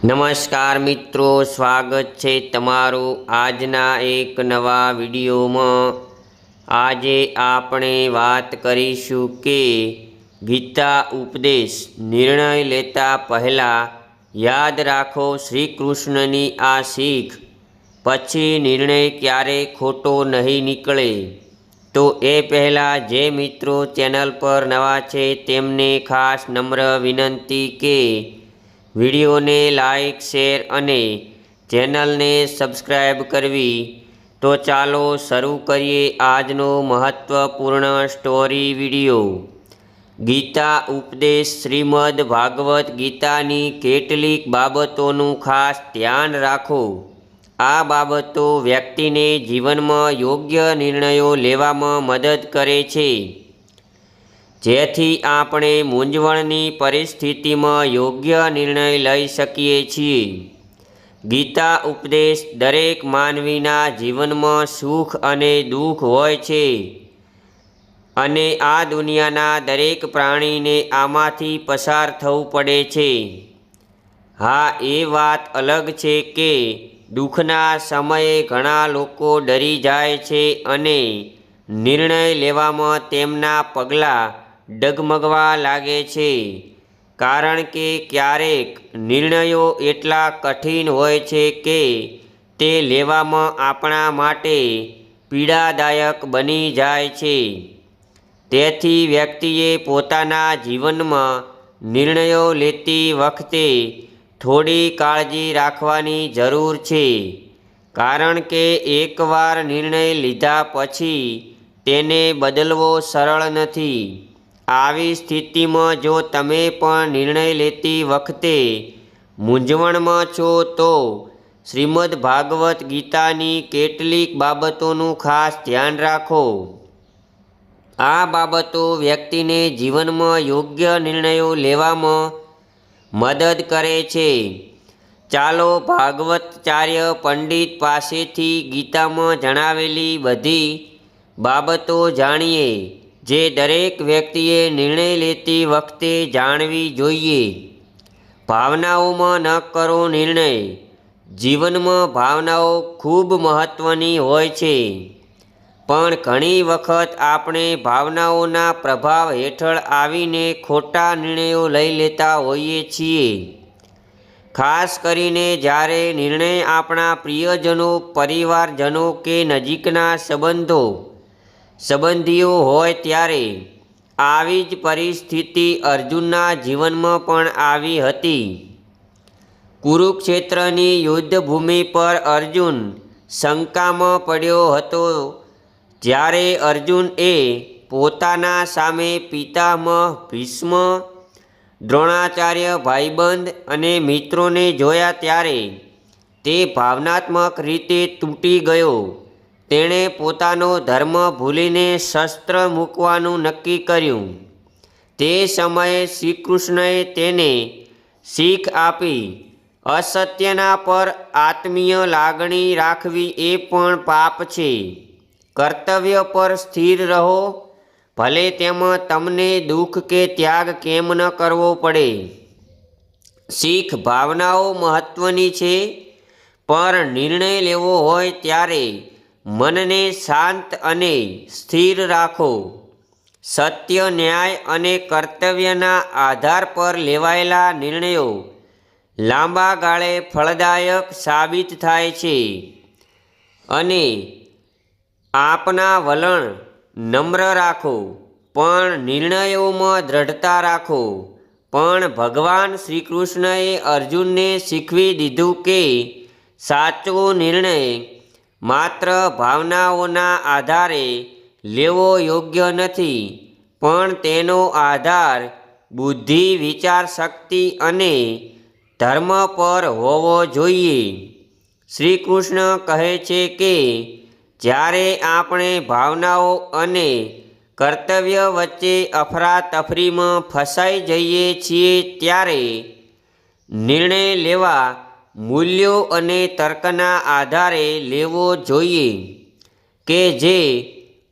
નમસ્કાર મિત્રો, સ્વાગત છે તમારું આજના એક નવા વિડીયોમાં. આજે આપણે વાત કરીશું કે ગીતા ઉપદેશ નિર્ણય લેતા પહેલાં યાદ રાખો શ્રી કૃષ્ણની આ શીખ પછી નિર્ણય ક્યારેય ખોટો નહીં નીકળે. તો એ પહેલાં જે મિત્રો ચેનલ પર નવા છે તેમને ખાસ નમ્ર વિનંતી કે વિડીયોને લાઈક, શેર અને ચેનલને સબસ્ક્રાઈબ કરવી. તો ચાલો શરૂ કરીએ આજનો મહત્ત્વપૂર્ણ સ્ટોરી વીડિયો. ગીતા ઉપદેશ શ્રીમદ ભાગવત ગીતાની કેટલીક બાબતોનું ખાસ ધ્યાન રાખો. આ બાબતો વ્યક્તિને જીવનમાં યોગ્ય નિર્ણયો લેવામાં મદદ કરે છે. જેથી આપણે મૂંઝવણની પરિસ્થિતિમાં યોગ્ય નિર્ણય લઈ શકીએ છીએ. ગીતા ઉપદેશ દરેક માનવીના જીવનમાં સુખ અને દુઃખ હોય છે અને આ દુનિયાના દરેક પ્રાણીને આમાંથી પસાર થવું પડે છે. હા, એ વાત અલગ છે કે દુઃખના સમયે ઘણા લોકો ડરી જાય છે અને નિર્ણય લેવામાં તેમના પગલાં ડગમગવા લાગે છે. કારણ કે ક્યારેક નિર્ણયો એટલા કઠિન હોય છે કે તે લેવામાં આપણા માટે પીડાદાયક બની જાય છે. તેથી વ્યક્તિએ પોતાના જીવનમાં નિર્ણયો લેતી વખતે થોડી કાળજી રાખવાની જરૂર છે. કારણ કે એકવાર નિર્ણય લીધા પછી તેને બદલવો સરળ નથી. આવી સ્થિતિમાં જો તમે પણ નિર્ણય લેતી વખતે મૂંઝવણમાં છો, તો શ્રીમદ ભાગવત ગીતાની કેટલીક બાબતોનું ખાસ ધ્યાન રાખો. આ બાબતો વ્યક્તિને જીવનમાં યોગ્ય નિર્ણયો લેવામાં મદદ કરે છે. ચાલો ભાગવતચાર્ય પંડિત પાસેથી ગીતામાં જણાવેલી બધી બાબતો જાણીએ. જે દરેક વ્યક્તિએ નિર્ણય લેતી વખતે જાણવી જોઈએ. ભાવનાઓમાં ન કરો નિર્ણય. જીવનમાં ભાવનાઓ ખૂબ મહત્ત્વની હોય છે. પણ ઘણી વખત આપણે ભાવનાઓના પ્રભાવ હેઠળ આવીને ખોટા નિર્ણયો લઈ લેતા હોઈએ છીએ. ખાસ કરીને જ્યારે નિર્ણય આપણા પ્રિયજનો, પરિવારજનો કે નજીકના સંબંધો સંબંધીઓ હોય ત્યારે આવી જ પરિસ્થિતિ અર્જુનના જીવનમાં પણ આવી હતી. કુરુક્ષેત્રની યુદ્ધભૂમિ પર અર્જુન શંકામાં પડ્યો હતો. જ્યારે અર્જુન એ પોતાના સામે પિતામહ ભીષ્મ, દ્રોણાચાર્ય ભાઈબંધ અને મિત્રોને જોયા ત્યારે તે ભાવનાત્મક રીતે તૂટી ગયો. તેણે પોતાનો ધર્મ ભૂલીને શસ્ત્ર મૂકવાનું નક્કી કર્યું. તે સમયે શ્રીકૃષ્ણએ તેને શીખ આપી. અસત્યના પર આત્મીય લાગણી રાખવી એ પણ પાપ છે. કર્તવ્ય પર સ્થિર રહો. ભલે તેમાં તમને દુઃખ કે ત્યાગ કેમ ન કરવો પડે. શીખ ભાવનાઓ મહત્ત્વની છે. પણ નિર્ણય લેવો હોય ત્યારે મનને શાંત અને સ્થિર રાખો. સત્ય, ન્યાય અને કર્તવ્યના આધાર પર લેવાયેલા નિર્ણયો લાંબા ગાળે ફળદાયક સાબિત થાય છે અને આપના વલણ નમ્ર રાખો. પણ નિર્ણયોમાં દ્રઢતા રાખો. પણ ભગવાન શ્રી કૃષ્ણએ અર્જુનને શીખવી દીધું કે સાચો નિર્ણય માત્ર ભાવનાઓના આધારે લેવો યોગ્ય નથી, પણ તેનો આધાર બુદ્ધિ, વિચાર, શક્તિ અને ધર્મ પર હોવો જોઈએ. શ્રી કૃષ્ણ કહે છે કે, જ્યારે આપણે ભાવનાઓ અને કર્તવ્ય વચ્ચે અફરાતફરીમાં ફસાઈ જઈએ છીએ ત્યારે નિર્ણય લેવા મૂલ્યો અને તર્કના આધારે લેવો જોઈએ કે જે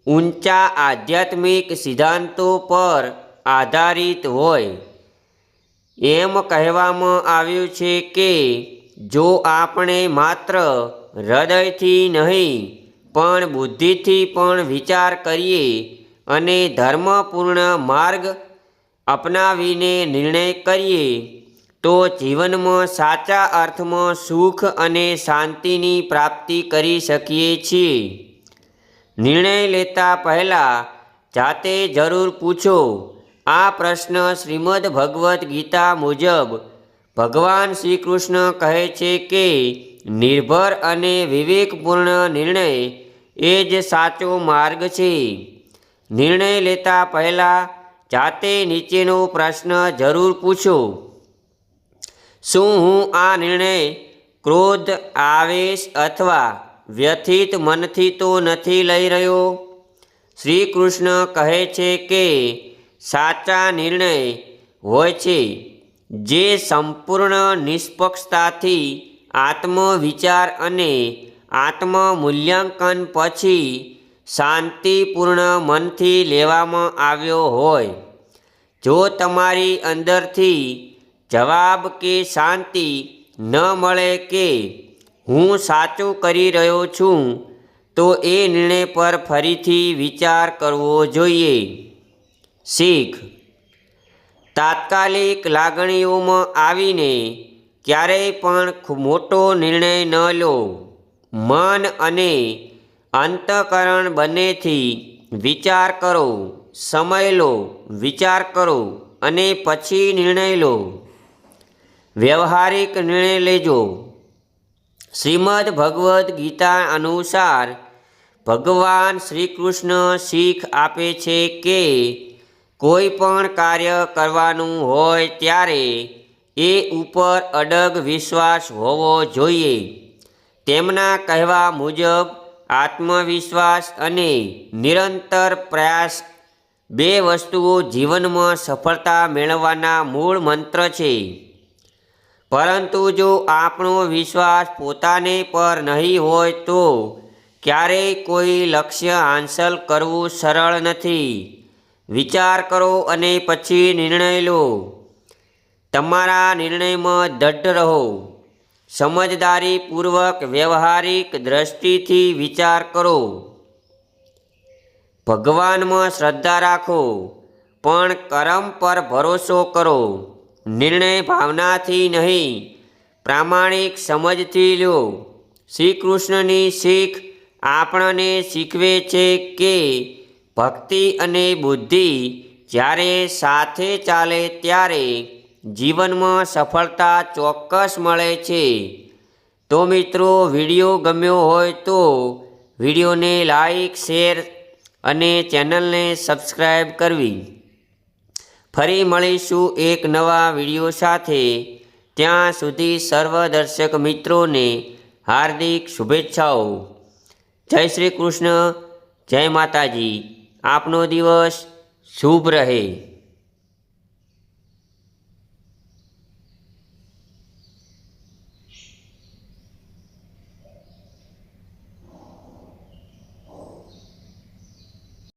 ઊંચા આધ્યાત્મિક સિદ્ધાંતો પર આધારિત હોય. એમ કહેવામાં આવ્યું છે કે જો આપણે માત્ર હૃદયથી નહીં, પણ બુદ્ધિથી પણ વિચાર કરીએ અને ધર્મપૂર્ણ માર્ગ અપનાવીને નિર્ણય કરીએ તો જીવનમાં સાચા અર્થમાં સુખ અને શાંતિની પ્રાપ્તિ કરી શકીએ છીએ. નિર્ણય લેતા પહેલાં જાતે જરૂર પૂછો, આ પ્રશ્ન શ્રીમદ ભગવદ્ ગીતા મુજબ ભગવાન શ્રી કૃષ્ણ કહે છે કે, નિર્ભર અને વિવેકપૂર્ણ નિર્ણય એ જ સાચો માર્ગ છે. નિર્ણય લેતા પહેલાં જાતે નીચેનો પ્રશ્ન જરૂર પૂછો. શું હું આ નિર્ણય ક્રોધ, આવેશ અથવા વ્યથિત મનથી તો નથી લઈ રહ્યો? શ્રી કૃષ્ણ કહે છે કે સાચા નિર્ણય હોય છે જે સંપૂર્ણ નિષ્પક્ષતાથી આત્મવિચાર અને આત્મમૂલ્યાંકન પછી શાંતિપૂર્ણ મનથી લેવામાં આવ્યો હોય. જો તમારી અંદરથી જવાબ કે શાંતિ ન મળે કે હું સાચું કરી રહ્યો છું, તો એ નિર્ણય પર ફરીથી વિચાર કરવો જોઈએ. શીખ. તાત્કાલિક લાગણીઓમાં આવીને ક્યારેય પણ મોટો નિર્ણય ન લો. મન અને અંતકરણ બંનેથી વિચાર કરો, સમય લો, વિચાર કરો અને પછી નિર્ણય લો. વ્યવહારિક નિર્ણય લેજો. શ્રીમદ ભગવદ્ ગીતા અનુસાર ભગવાન શ્રી કૃષ્ણ શીખ આપે છે કે કોઈ પણ કાર્ય કરવાનું હોય ત્યારે એ ઉપર અડગ વિશ્વાસ હોવો જોઈએ. તેમના કહેવા મુજબ આત્મવિશ્વાસ અને નિરંતર પ્રયાસ બે વસ્તુઓ જીવનમાં સફળતા મેળવવાના મૂળ મંત્ર છે. પરંતુ જો આપણો વિશ્વાસ પોતાને પર નહીં હોય તો ક્યારેય કોઈ લક્ષ્ય હાંસલ કરવું સરળ નથી. વિચાર કરો અને પછી નિર્ણય લો. તમારા નિર્ણયમાં દઢ રહો. સમજદારીપૂર્વક વ્યવહારિક દ્રષ્ટિથી વિચાર કરો. ભગવાનમાં શ્રદ્ધા રાખો, પણ કરમ પર ભરોસો કરો. નિર્ણય ભાવનાથી નહીં, પ્રામાણિક સમજથી લો શ્રી કૃષ્ણની શીખ આપણને શીખવે છે કે ભક્તિ અને બુદ્ધિ જ્યારે સાથે ચાલે ત્યારે જીવનમાં સફળતા ચોક્કસ મળે છે. તો મિત્રો, વીડિયો ગમ્યો હોય તો વિડીયોને લાઈક, શેર અને ચેનલને સબસ્ક્રાઈબ કરવી. ફરી મળીશું એક નવા વીડિયો સાથે. ત્યાં સુધી સર્વ દર્શક મિત્રોને હાર્દિક શુભેચ્છાઓ. જય શ્રી કૃષ્ણ, જય માતાજી. આપનો દિવસ શુભ રહે.